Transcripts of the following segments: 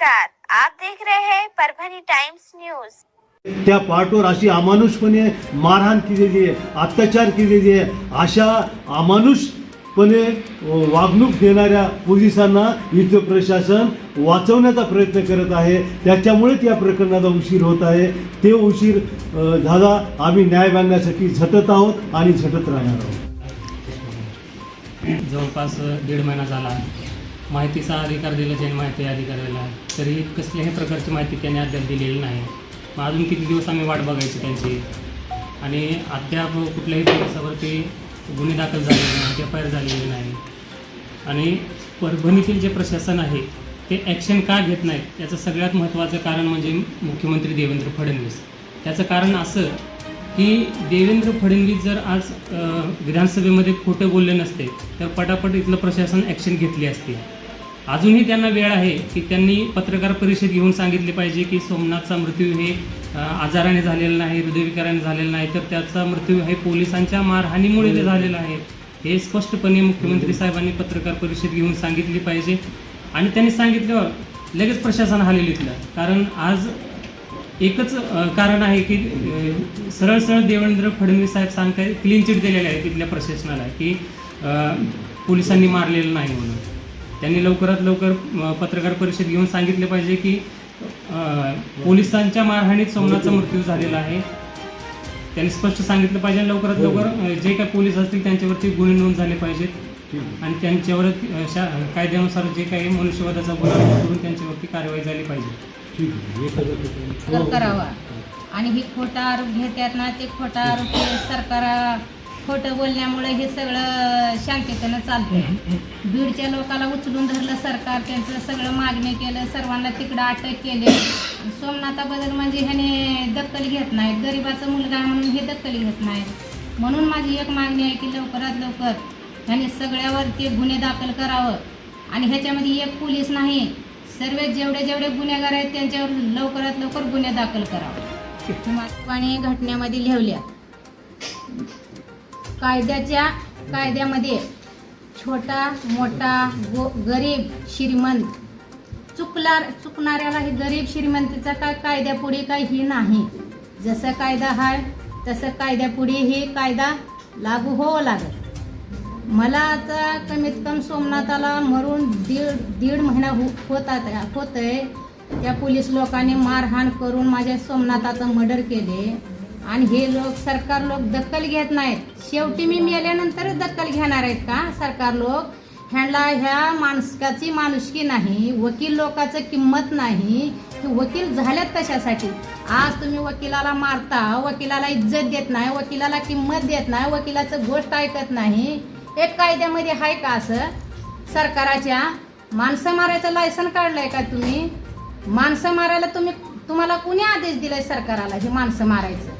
नमस्कार. आप देख रहे हैं परभणी टाइम्स न्यूज. त्या पाठवर अशी अमानुषपणे मारहाण केलेली आहे अत्याचार केलेली आहे. अशा अमानुषपणे वागणूक देणाऱ्या पोलिसांना इथं प्रशासन वाचवण्याचा प्रयत्न करत आहे. त्याच्यामुळेच या प्रकरणाला उशीर होत आहे. ते उशीर झाला. आम्ही न्याय मागण्यासाठी झटत आहोत आणि झटत राहणार आहोत. जवळपास दीड महिना झाला. माहितीचा अधिकार दिला जाईल माहिती अधिकाऱ्याला तरी कसल्याही प्रकारची माहिती त्यांनी अद्याप दिलेली नाही. मग अजून किती दिवस आम्ही वाट बघायची त्यांची? आणि अद्याप कुठल्याही दिवसावरती गुन्हे दाखल झालेले नाही एफ आय आर झालेली नाही. आणि परभणीतील जे प्रशासन आहे ते ॲक्शन का घेत नाहीत याचं सगळ्यात महत्त्वाचं कारण म्हणजे मुख्यमंत्री देवेंद्र फडणवीस. त्याचं कारण असं की देवेंद्र फडणवीस जर आज विधानसभेमध्ये खोटं बोलले नसते तर पटापट इथलं प्रशासन ॲक्शन घेतली असती. अजूनही त्यांना वेळ आहे की त्यांनी पत्रकार परिषद घेऊन सांगितली पाहिजे की सोमनाथचा मृत्यू हे आजाराने झालेला नाही हृदयविकाराने झालेला नाही तर त्याचा मृत्यू हे पोलिसांच्या मारहाणीमुळे ते झालेला आहे हे स्पष्टपणे मुख्यमंत्री साहेबांनी पत्रकार परिषद घेऊन सांगितली पाहिजे. आणि त्यांनी सांगितल्यावर लगेच प्रशासन हालेल इथलं कारण आज एकच कारण आहे की सरळ सरळ देवेंद्र फडणवीस साहेब सांगताय क्लीन चिट दिलेले आहे तिथल्या प्रशासनाला की पोलिसांनी मारलेलं नाही म्हणून. त्यांनी लवकरात लवकर पत्रकार परिषद घेऊन सांगितले पाहिजे की पोलिसांच्या मारहाणीत सोमनाथचा मृत्यू झालेला आहे. त्यांनी स्पष्ट सांगितलं पाहिजे आणि लवकरात लवकर अ, जे काही पोलीस असतील त्यांच्यावरती गुन्हे नोंद झाले पाहिजेत. आणि त्यांच्यावर कायद्यानुसार जे काही मनुष्यवधाचा गुन्हा नोंद करून त्यांच्यावरती कारवाई झाली पाहिजे. ठीक आहे. एखादं प्रकरण- तर करावा आणि ही खोटा आरोप घेतात ना ते खोटा आरोप हे सरकार खोटं बोलण्यामुळे हे सगळं शांततेनं चालतंय. बीडच्या लोकाला उचलून धरलं सरकार त्यांचं सगळं मागणी केलं सर्वांना तिकडं अटक केली. सोमनाथाबद्दल म्हणजे ह्याने दखल घेत नाहीत. गरिबाचा मुलगा म्हणून हे दखल घेत नाहीत. म्हणून माझी एक मागणी आहे की लवकरात लवकर ह्याने सगळ्यावर ते गुन्हे दाखल करावं. आणि ह्याच्यामध्ये एक पोलीस नाही सर्व जेवढे जेवढे गुन्हेगार आहेत त्यांच्यावर लवकरात लवकर गुन्हे दाखल करावे. आणि घटनेमध्ये लिहिल्या. कायद्याच्या कायद्यामध्ये छोटा मोठा गो गरीब श्रीमंत. चुकला चुकणाऱ्याला ही गरीब श्रीमंतीचा काय कायद्यापुढे काही नाही. जसं कायदा आहे तसं कायद्यापुढे ही कायदा लागू होवं लागेल. मला आता कमीत कमी सोमनाथाला मरून दीड दीड महिना हो होतात आहे त्या पोलीस लोकांनी मारहाण करून माझ्या सोमनाथाचं मर्डर केले. आणि हे लोक सरकार लोक दखल घेत नाहीत. शेवटी मी मेल्यानंतरच दखल घेणार आहेत का? सरकार लोक ह्यांना ह्या माणसाची माणुसकी नाही वकील लोकांचं किंमत नाही की वकील झाल्यात कशासाठी? आज तुम्ही वकिलाला मारता वकिलाला इज्जत देत नाही वकिलाला किंमत देत नाही वकिलाचं गोष्ट ऐकत नाही. एक कायद्यामध्ये आहे का असं? सरकाराच्या माणसं मारायचं लायसन काढलंय का तुम्ही? माणसं मारायला तुम्ही तुम्हाला कुणी आदेश दिलाय सरकाराला हे माणसं मारायचं?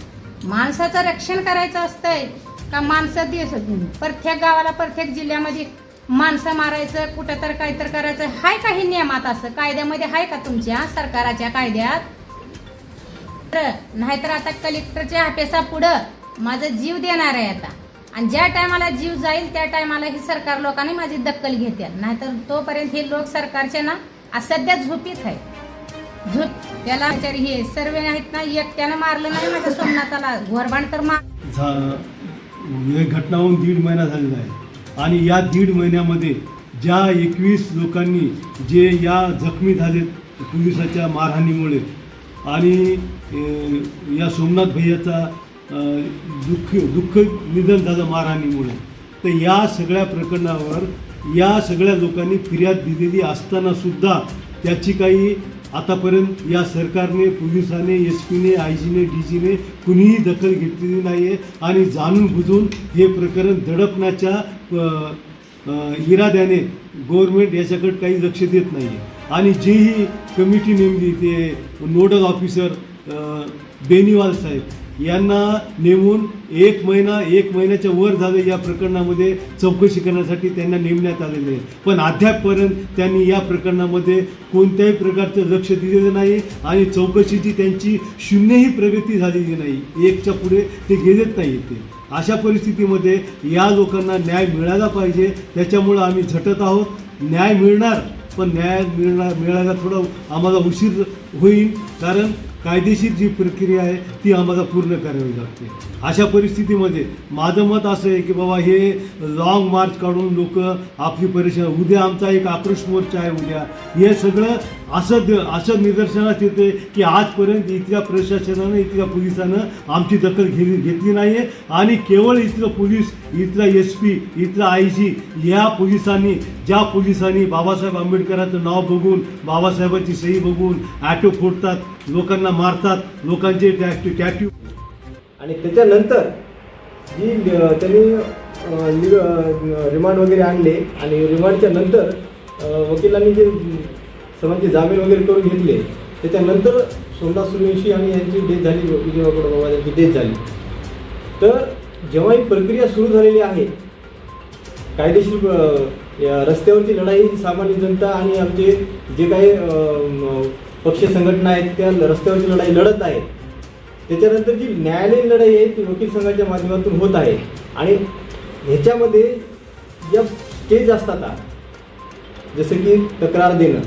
माणसाचं रक्षण करायचं असतंय का माणसं दिस प्रत्येक गावाला प्रत्येक जिल्ह्यामध्ये माणसं मारायचं कुठं तर काय तर करायचं. हाय का हे नियमात असं? कायद्यामध्ये आहे का तुमच्या? सरकाराच्या कायद्यात? तर नाहीतर आता कलेक्टरच्या हापेसा पुढं माझा जीव देणार आहे आता. आणि ज्या टायमाला जीव जाईल त्या टायमाला ही सरकार लोकांनी माझी दखल घेते नाहीतर तोपर्यंत हे लोक सरकारचे ना सध्या झोपीत आहे झोप त्याला बिचारी हे सर्व आहेत ना एकट्यानं मारलं नाही माझ्या सोमनाथाला. घोरबाण तर मार झा घटना होऊन दीड महिना झालेला आहे. आणि या दीड महिन्यामध्ये ज्या एकवीस लोकांनी जे या जखमी झालेत पोलिसाच्या मारहाणीमुळे आणि या सोमनाथ भैयाचा अ, दुःख दुःख निधन झालं मारहाणीमुळे तर या सगळ्या प्रकरणावर या सगळ्या लोकांनी फिर्याद दिलेली असताना सुद्धा त्याची काही आतापर्यंत या सरकारने पोलिसाने एस पीने आय जीने डी जीने कुणीही दखल घेतलेली नाही आहे आणि जाणून बुजून हे प्रकरण दडपण्याच्या इराद्याने गव्हर्मेंट याच्याकडे काही लक्ष देत नाही आहे आणि जेही कमिटी नेमली ते नोडल ऑफिसर बेनिवाल बेनीवाल साहेब यांना नेमून एक महिना एक महिन्याच्या वर झालं या प्रकरणामध्ये चौकशी करण्यासाठी त्यांना नेमण्यात आलेले आहे. पण अद्यापपर्यंत त्यांनी या प्रकरणामध्ये कोणत्याही प्रकारचं लक्ष दिलेलं नाही आणि चौकशीची त्यांची शून्यही प्रगती झालेली नाही. एकच्या पुढे ते गेलेच नाही ते अशा परिस्थितीमध्ये या लोकांना न्याय मिळाला पाहिजे त्याच्यामुळं आम्ही झटत आहोत. न्याय मिळणार पण न्याय मिळणार मिळायला थोडं आम्हाला उशीर होईल कारण कायदेशीर जी प्रक्रिया आहे ती आम्हाला पूर्ण करावी लागते. अशा परिस्थितीमध्ये माझं मत असं आहे की बाबा हे लॉंग मार्च काढून लोक आपली परिषद उद्या आमचा एक आक्रोश मोर्चा आहे उद्या. हे सगळं असं द- असं निदर्शनात येते की आजपर्यंत इथल्या प्रशासनानं इथल्या पोलिसानं आमची दखल घेतली घेतली नाही आहे आणि केवळ इथलं पोलीस इथला एस पी इथला आय जी या पोलिसांनी ज्या पोलिसांनी बाबासाहेब आंबेडकरांचं नाव बघून बाबासाहेबांची सही बघून ॲटो फोडतात लोकांना मारतात लोकांचे टॅट्यू टॅक्यू आणि त्याच्यानंतर जी त्यांनी रिमांड वगैरे आणले आणि रिमांडच्या नंतर वकिलांनी जे सर्वांचे जामीन वगैरे करून घेतले त्याच्यानंतर सोमनाथ सुरेशी आणि यांची डेथ झाली विजय वाकडे बाबा यांची डेथ झाली. तर जेव्हा ही प्रक्रिया सुरू झालेली आहे कायदेशीर रस्त्यावरची लढाई सामान्य जनता आणि आमचे जे काही पक्ष संघटना आहेत त्या रस्त्यावरची लढाई लढत आहेत. त्याच्यानंतर जी न्यायालयीन लढाई आहे ती वकील संघाच्या माध्यमातून होत आहे. आणि ह्याच्यामध्ये ज्या स्टेज असतात जसं की तक्रार देणं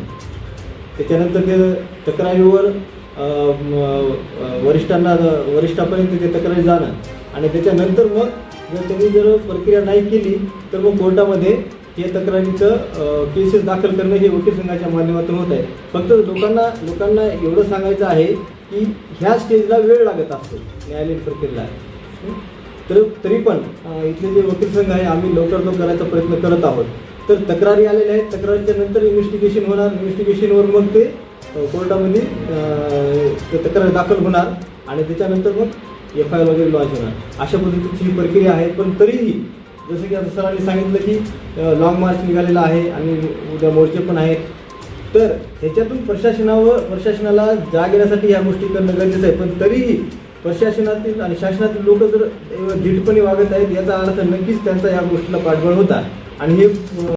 त्याच्यानंतर ते तक्रारीवर वरिष्ठांना वरिष्ठापर्यंत ते तक्रारी जाणं आणि त्याच्यानंतर मग जर त्यांनी जर प्रक्रिया नाही केली तर मग कोर्टामध्ये हे तक्रारीचं केसेस दाखल करणं हे वकील संघाच्या माध्यमातून होत आहे. फक्त लोकांना लोकांना एवढं सांगायचं आहे की ह्या स्टेजला वेळ लागत असतो न्यायालयीन प्रक्रियेला. तर तरी पण इथले जे वकील संघ आहे आम्ही लवकर तो करायचा प्रयत्न करत आहोत. तर तक्रारी आलेल्या आहेत तक्रारीच्या नंतर इन्व्हेस्टिगेशन होणार इन्व्हेस्टिगेशनवर मग ते कोर्टामध्ये ते तक्रार दाखल होणार. आणि त्याच्यानंतर मग एफ आय आर वगैरे लॉन्च होणार. अशा पद्धतीची ही प्रक्रिया आहे पण तरीही जसं की आता सरांनी सांगितलं की लॉंग मार्च निघालेला आहे आणि उद्या मोर्चे पण आहेत. तर ह्याच्यातून प्रशासनावर प्रशासनाला जाग येण्यासाठी या गोष्टी करणं गरजेचं आहे. पण तरीही प्रशासनातील आणि शासनातील लोक जर धीटपणे वागत आहेत याचा अर्थ नक्कीच त्यांचा या गोष्टीला पाठबळ होता. आणि हे